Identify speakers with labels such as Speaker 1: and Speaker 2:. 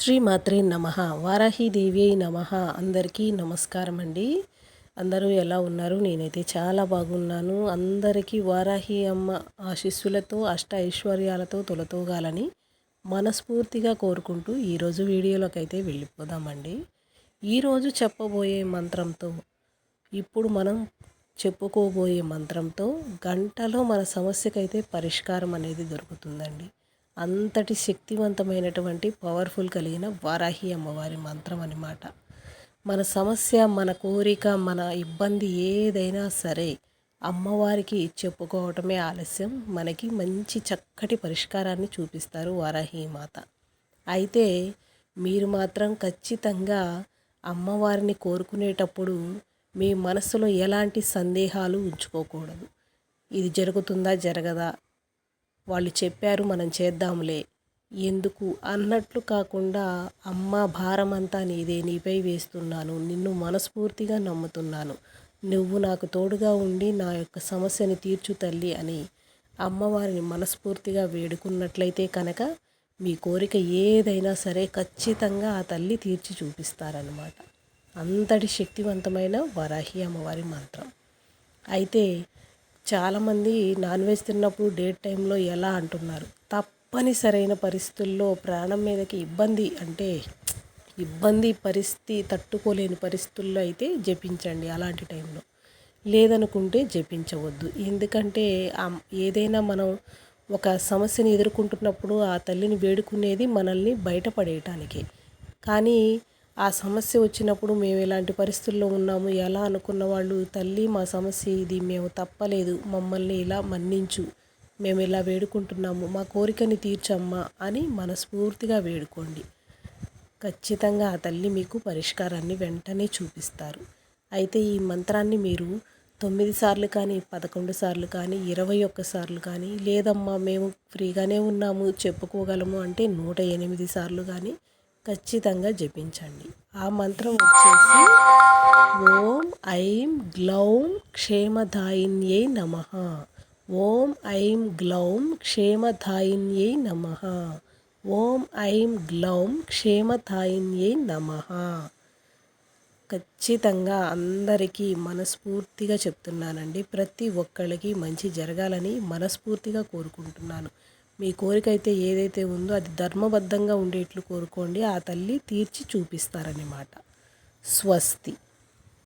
Speaker 1: శ్రీ మాత్రే నమ వారాహిదేవి నమ అందరికీ నమస్కారం అండి అందరూ ఎలా ఉన్నారు? నేనైతే చాలా బాగున్నాను. అందరికీ వారాహి అమ్మ ఆశీస్సులతో అష్ట ఐశ్వర్యాలతో తొలతోగాలని మనస్ఫూర్తిగా కోరుకుంటూ ఈరోజు వీడియోలోకి అయితే వెళ్ళిపోదామండి. ఈరోజు చెప్పబోయే మంత్రంతో ఇప్పుడు మనం చెప్పుకోబోయే మంత్రంతో గంటలో మన సమస్యకైతే పరిష్కారం అనేది దొరుకుతుందండి. అంతటి శక్తివంతమైనటువంటి పవర్ఫుల్ కలిగిన వారాహి అమ్మవారి మంత్రం అన్నమాట. మన సమస్య మన కోరిక మన ఇబ్బంది ఏదైనా సరే అమ్మవారికి చెప్పుకోవటమే ఆలస్యం. మనకి మంచి చక్కటి పరిష్కారాన్ని చూపిస్తారు వారాహి మాత. అయితే మీరు మాత్రం ఖచ్చితంగా అమ్మవారిని కోరుకునేటప్పుడు మీ మనసులో ఎలాంటి సందేహాలు ఉంచుకోకూడదు. ఇది జరుగుతుందా జరగదా? వాళ్ళు చెప్పారు మనం చేద్దాంలే. ఎందుకు? అన్నట్లు కాకుండా అమ్మ భారం అంతా నీదే నీపై వేస్తున్నాను. నిన్ను మనస్ఫూర్తిగా నమ్ముతున్నాను. నువ్వు నాకు తోడుగా ఉండి నా యొక్క సమస్యని తీర్చు తల్లి అని అమ్మవారిని మనస్ఫూర్తిగా వేడుకున్నట్లయితే కనుక మీ కోరిక ఏదైనా సరే ఖచ్చితంగా ఆ తల్లి తీర్చి చూపిస్తారనమాట అంతటి శక్తివంతమైన వరాహి అమ్మవారి మంత్రం. అయితే చాలామంది నాన్ వెజ్ తిన్నప్పుడు డేట్ టైంలో ఎలా అంటున్నారు? తప్పనిసరైన పరిస్థితుల్లో ప్రాణం మీదకి ఇబ్బంది అంటే ఇబ్బంది పరిస్థితి తట్టుకోలేని పరిస్థితుల్లో అయితే జపించండి అలాంటి టైంలో. లేదనుకుంటే జపించవద్దు. ఎందుకంటే ఏదైనా మనం ఒక సమస్యని ఎదుర్కొంటున్నప్పుడు ఆ తల్లిని వేడుకునేది మనల్ని బయటపడేయటానికి. కానీ ఆ సమస్య వచ్చినప్పుడు మేము ఇలాంటి పరిస్థితుల్లో ఉన్నాము? ఎలా అనుకున్న వాళ్ళు? తల్లి మా సమస్య ఇది. మేము తప్పలేదు. మమ్మల్ని ఇలా మన్నించు. మేము ఇలా వేడుకుంటున్నాము. మా కోరికని తీర్చమ్మా అని మనస్ఫూర్తిగా వేడుకోండి. ఖచ్చితంగా ఆ తల్లి మీకు పరిష్కారాన్ని వెంటనే చూపిస్తారు. అయితే ఈ మంత్రాన్ని మీరు తొమ్మిది సార్లు కానీ పదకొండు సార్లు కానీ ఇరవై ఒక్కసార్లు కానీ లేదమ్మా మేము ఫ్రీగానే ఉన్నాము చెప్పుకోగలము అంటే నూట ఎనిమిది సార్లు కానీ ఖచ్చితంగా జపించండి. ఆ మంత్రం వచ్చేసి ఓం ఐం గ్లౌం క్షేమధాయిన్యై నమ. ఓం ఐం గ్లౌం క్షేమధాయిన్యై నమ. ఓం ఐం గ్లౌం క్షేమధాయిన్యై నమ. ఖచ్చితంగా అందరికీ మనస్ఫూర్తిగా చెప్తున్నానండి. ప్రతి ఒక్కళ్ళకి మంచి జరగాలని మనస్ఫూర్తిగా కోరుకుంటున్నాను. మీ కోరిక అయితే ఏదైతే ఉందో అది ధర్మబద్ధంగా ఉండేట్లు కోరుకోండి. ఆ తల్లి తీర్చి చూపిస్తారన్నమాట. స్వస్తి.